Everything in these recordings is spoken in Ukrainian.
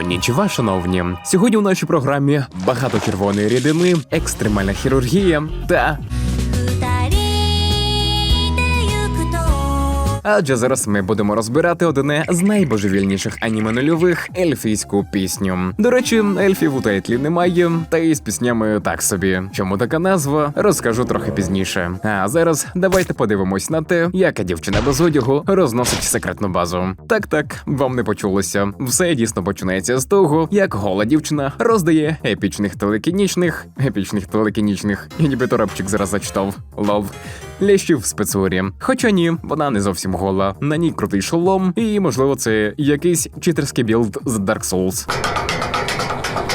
Конічва, шановні. Сьогодні у нашій програмі багато червоної рідини, екстремальна хірургія та Адже зараз ми будемо розбирати одне з найбожевільніших аніме нульових ельфійську пісню. До речі, ельфів у тайтлі немає, та і з піснями так собі. Чому така назва, розкажу трохи пізніше. А зараз давайте подивимось на те, яка дівчина без одягу розносить секретну базу. Так, так, вам не почулося. Все дійсно починається з того, як гола дівчина роздає епічних телекінічних, епічних телекінічних, і нібито рапчик зараз зачитав. Лов. Лящів в спецурі. Хоча ні, вона не зовсім гола. На ній крутий шолом, і можливо, це якийсь читерський білд з Dark Souls.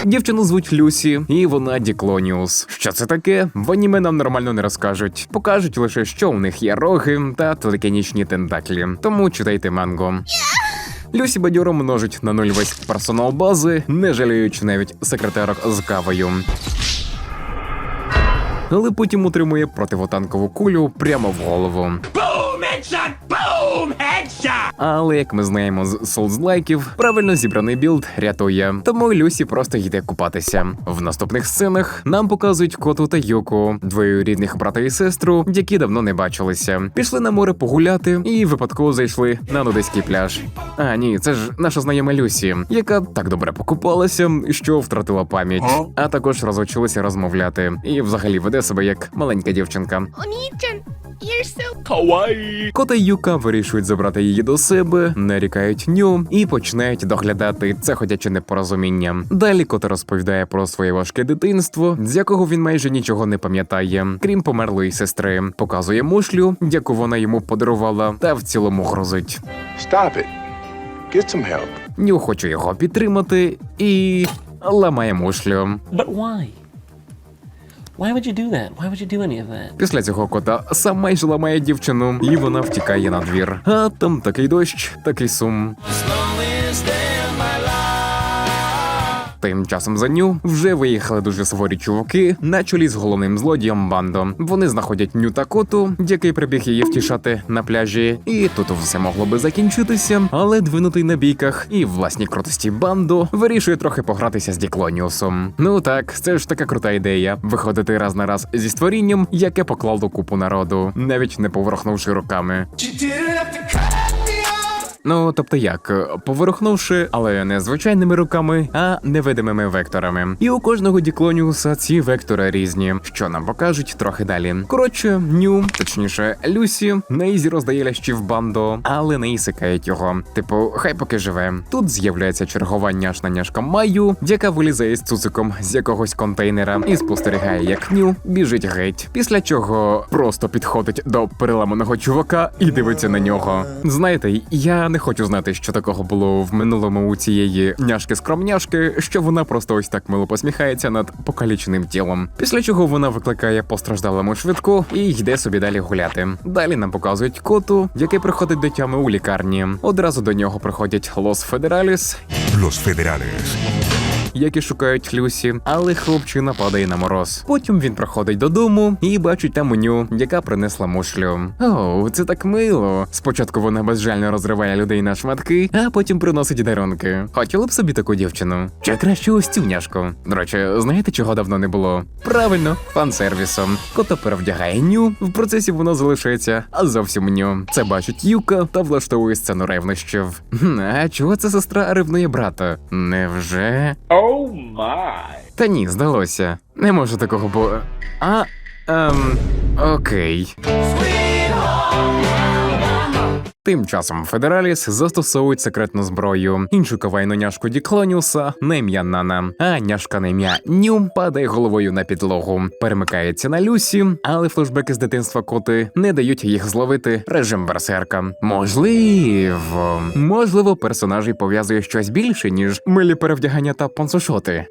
Дівчину звуть Люсі, і вона Діклоніус. Що це таке? В аніме нам нормально не розкажуть. Покажуть лише, що у них є роги та телекінічні тентаклі. Тому читайте манго. Люсі бадьоро множить на нуль весь персонал бази, не жаліючи навіть секретерок з кавою. Але потім утримує противотанкову кулю прямо в голову. Boom! Headshot! Boom! Headshot! Геться! Але як ми знаємо з солдзлайків, правильно зібраний білд рятує. Тому Люсі просто йде купатися. В наступних сценах нам показують коту та Йоку, двоюрідних брата і сестру, які давно не бачилися. Пішли на море погуляти і випадково зайшли на нудиський пляж. А ні, це ж наша знайома Люсі, яка так добре покупалася, що втратила пам'ять, а також розучилася розмовляти і взагалі веде себе як маленька дівчинка. Кота Юка вирішують забрати її до себе, нарікають ню і починають доглядати це ходяче непорозуміння. Далі кота розповідає про своє важке дитинство, з якого він майже нічого не пам'ятає, крім померлої сестри. Показує мушлю, яку вона йому подарувала, та в цілому грозить. Stop it. Get some help. Ню хоче його підтримати і ламає мушлю. But why? Why would you do that? Why would you do any of that? Після цього кота сам майже ламає дівчину, і вона втікає на двір. А там такий дощ, такий сум. Тим часом за ню вже виїхали дуже суворі чуваки на чолі з головним злодієм Бандо. Вони знаходять ню та коту, який прибіг її втішати на пляжі. І тут все могло би закінчитися, але двинутий на бійках і власній крутості Бандо вирішує трохи погратися з Діклоніусом. Ну так, це ж така крута ідея виходити раз на раз зі створінням, яке поклало купу народу, навіть не поворухнувши руками. Ну, тобто як, поворухнувши, але не звичайними руками, а невидимими векторами. І у кожного діклоніуса ці вектори різні, що нам покажуть трохи далі. Коротше, ню, точніше, Люсі, на ізі роздає лящів бандо, але не ісикають його. Типу, хай поки живе. Тут з'являється чергова няшна няшка Маю, яка вилізає з цуциком з якогось контейнера і спостерігає, як ню біжить геть. Після чого просто підходить до переламаного чувака і дивиться на нього. Знаєте, я не хочу знати, що такого було в минулому у цієї няшки скромняшки, що вона просто ось так мило посміхається над покаліченим тілом. Після чого вона викликає постраждалому швидку і йде собі далі гуляти. Далі нам показують коту, який приходить до тями у лікарні. Одразу до нього приходять Лос Федераліс, Лос federales. Які шукають Люсі, але хлопчина падає на мороз. Потім він приходить додому і бачить там меню, яка принесла мушлю. О, це так мило. Спочатку вона безжально розриває людей на шматки, а потім приносить дарунки. Хотіли б собі таку дівчину? Чи краще ось цю няшку? До речі, знаєте, чого давно не було? Правильно, фан-сервісом. Кота перевдягає ню, в процесі воно залишається, а зовсім ню. Це бачить Юка та влаштовує сцену ревнощів. А чого це сестра ревнує брата? Невже? Oh май. Та ні, здалося. Не може такого бо. А. Ем. Окей. Тим часом Федераліс застосовують секретну зброю. Іншу кавайну няшку Діклоніуса ім'я Нана, а няшка на ім'я Ню падає головою на підлогу, перемикається на Люсі, але флешбеки з дитинства коти не дають їх зловити режим берсерка. Можливо, можливо, персонажі пов'язує щось більше, ніж милі перевдягання та пансушоти.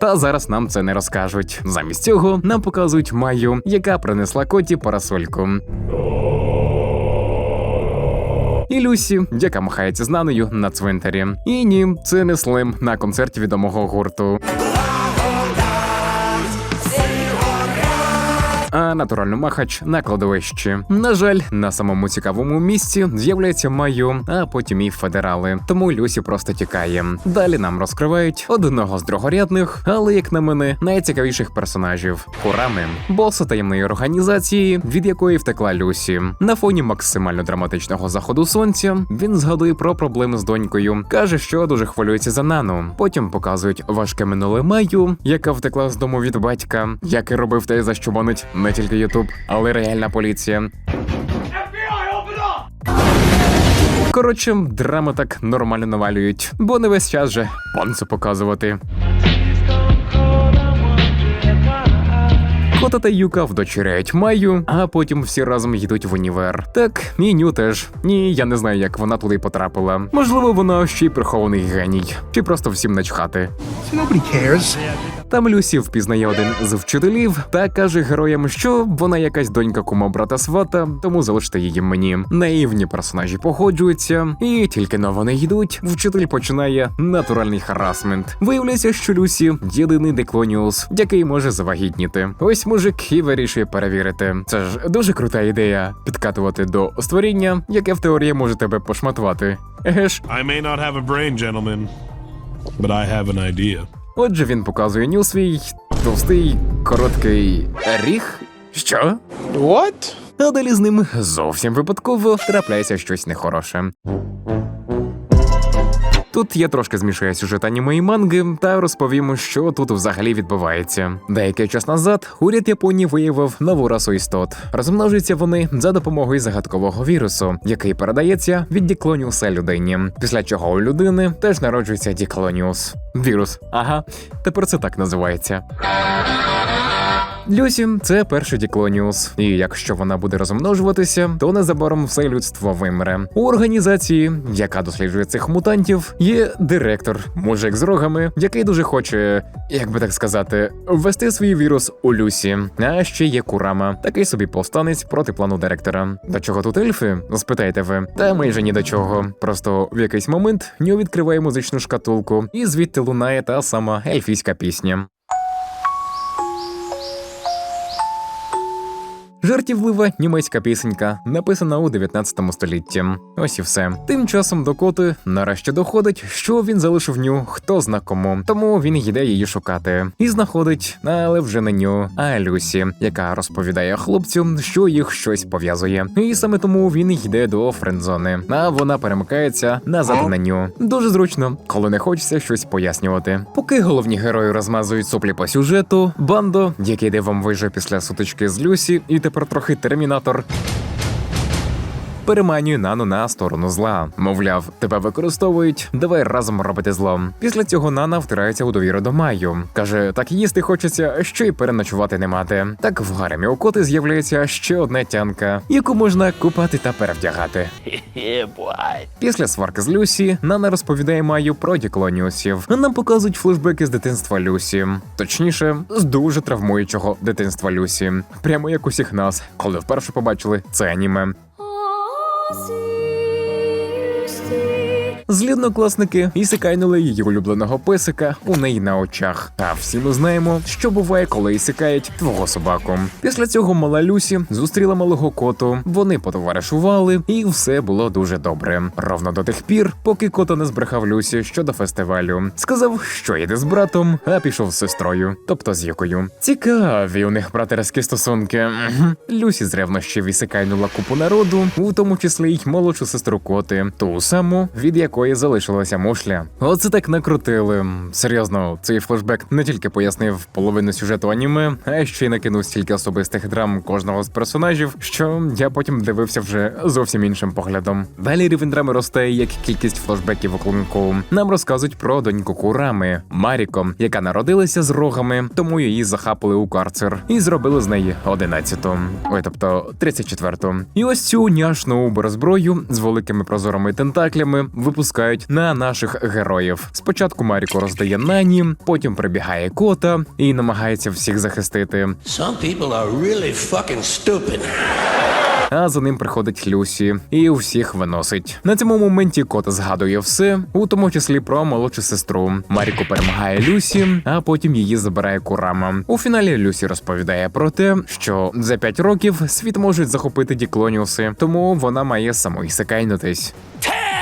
Та зараз нам це не розкажуть. Замість цього нам показують Маю, яка принесла коті парасольку. Люсі, яка махається з наною на цвинтарі. І ні, це не слим на концерті відомого гурту. А натурально махач на кладовищі. На жаль, на самому цікавому місці з'являється Маю, а потім і федерали. Тому Люсі просто тікає. Далі нам розкривають одного з другорядних, але як на мене, найцікавіших персонажів Курами, боса таємної організації, від якої втекла Люсі. На фоні максимально драматичного заходу сонця він згадує про проблеми з донькою, каже, що дуже хвилюється за нану. Потім показують важке минуле Маю, яка втекла з дому від батька, як і робив те, за що банить не тільки Ютуб, але й реальна поліція. Коротше, драми так нормально навалюють, бо не весь час же панцу показувати. Кота та Юка вдочеряють Маю, а потім всі разом йдуть в універ. Так, і Ню теж. Ні, я не знаю, як вона туди потрапила. Можливо, вона ще й прихований геній, чи просто всім начхати. Nobody cares. Там Люсі впізнає один з вчителів та каже героям, що вона якась донька кума брата свата, тому залиште її мені. Наївні персонажі погоджуються, і тільки но вони йдуть, вчитель починає натуральний харасмент. Виявляється, що Люсі єдиний деклоніус, який може завагітніти. Ось мужик і вирішує перевірити. Це ж дуже крута ідея підкатувати до створіння, яке в теорії може тебе пошматувати. Еге ж. I may not have a brain, gentlemen, but I have an idea. Отже, він показує Ню свій товстий, короткий ріг. Що? What? А далі з ним зовсім випадково трапляється щось нехороше. Тут я трошки змішаю сюжет аніме і манги та розповім, що тут взагалі відбувається. Деякий час назад уряд Японії виявив нову расу істот. Розмножуються вони за допомогою загадкового вірусу, який передається від Діклоніуса людині. Після чого у людини теж народжується Діклоніус. Вірус. Ага, тепер це так називається. Люсі це перший Діклоніус, і якщо вона буде розмножуватися, то незабаром все людство вимре. У організації, яка досліджує цих мутантів, є директор, мужик з рогами, який дуже хоче, як би так сказати, ввести свій вірус у Люсі. А ще є Курама, такий собі повстанець проти плану директора. До чого тут ельфи? Спитаєте ви? Та майже ні до чого. Просто в якийсь момент Ньо відкриває музичну шкатулку, і звідти лунає та сама ельфійська пісня. Жартівлива німецька пісенька, написана у 19 столітті. Ось і все. Тим часом до коти нарешті доходить, що він залишив ню хто зна кому, тому він йде її шукати і знаходить, але вже не ню, а Люсі, яка розповідає хлопцю, що їх щось пов'язує. І саме тому він йде до френдзони, а вона перемикається назад на ню. Дуже зручно, коли не хочеться щось пояснювати. Поки головні герої розмазують соплі по сюжету, бандо, який дивом вижив після сутички з Люсі, і тепер трохи термінатор. Переманює Нану на сторону зла. Мовляв, тебе використовують, давай разом робити зло. Після цього Нана втирається у довіру до Маю. Каже, так їсти хочеться, що й переночувати не мати. Так в гаремі у коти з'являється ще одна тянка, яку можна купати та перевдягати. Після сварки з Люсі Нана розповідає Маю про діклоніусів. Нам показують флешбеки з дитинства Люсі, точніше, з дуже травмуючого дитинства Люсі, прямо як усіх нас, коли вперше побачили це аніме. si однокласники ісикайнули її улюбленого песика у неї на очах. А всі ми знаємо, що буває, коли ісикають твого собаку. Після цього мала Люсі зустріла малого коту. Вони потоваришували, і все було дуже добре. Ровно до тих пір, поки кота не збрехав Люсі щодо фестивалю. Сказав, що йде з братом, а пішов з сестрою, тобто з Юкою. Цікаві у них братерські стосунки. Люсі з ревнощів ісикайнула купу народу, у тому числі й молодшу сестру коти, ту саму, від якої залишилася мушля. Оце так накрутили. Серйозно, цей флешбек не тільки пояснив половину сюжету аніме, а ще й накинув стільки особистих драм кожного з персонажів, що я потім дивився вже зовсім іншим поглядом. Далі рівень драми росте, як кількість флешбеків у клинку. Нам розказують про доньку Курами Маріко, яка народилася з рогами, тому її захапали у карцер і зробили з неї 11-ту. Ой, тобто 34-ту. І ось цю няшну уберозброю з великими прозорими тентаклями випускають на наших героїв. Спочатку Маріко роздає нані, потім прибігає кота і намагається всіх захистити. Some people are really fucking stupid. А за ним приходить Люсі і усіх виносить. На цьому моменті кота згадує все, у тому числі про молодшу сестру. Маріко перемагає Люсі, а потім її забирає Курама. У фіналі Люсі розповідає про те, що за 5 років світ можуть захопити діклоніуси, тому вона має самоісекайнутись.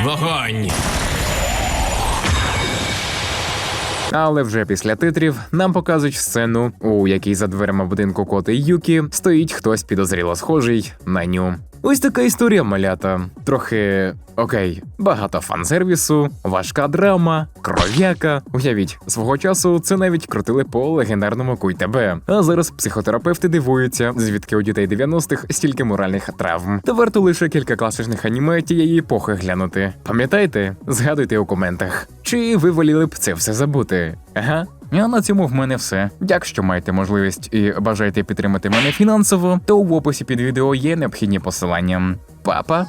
Вогонь! Але вже після титрів нам показують сцену, у якій за дверима будинку коти Юкі стоїть хтось підозріло схожий на ню. Ось така історія малята. Трохи окей, багато фан-сервісу, важка драма, кров'яка. Уявіть, свого часу це навіть крутили по легендарному Куй тебе. А зараз психотерапевти дивуються, звідки у дітей 90-х стільки моральних травм. Та варто лише кілька класичних аніме тієї епохи глянути. Пам'ятаєте? Згадуйте у коментах. Чи ви воліли б це все забути? Ага. А на цьому в мене все. Якщо маєте можливість і бажаєте підтримати мене фінансово, то в описі під відео є необхідні посилання. Папа.